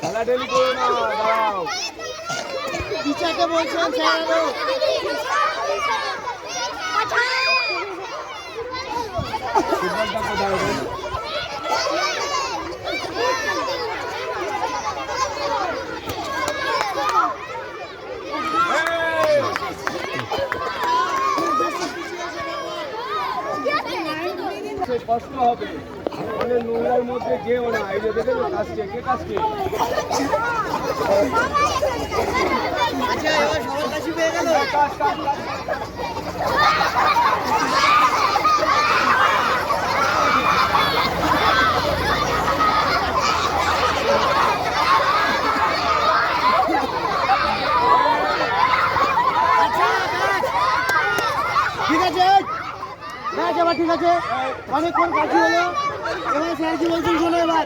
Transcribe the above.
খেলা ডেলি করো না দাঁড়াও টিচারকে বলছেন কষ্ট হবে। মানে নোংরার মধ্যে যেও না এই যে দেখেছ কাজকে কে কাজকে আচ্ছা এবার সবার কাছে পেয়ে গেল। কাজ কাজ কাজ। ঠিক আছে ঠিক আছে। অনেকক্ষণ কাছে হলো। এবার স্যার কি বলছেন শোনো এবার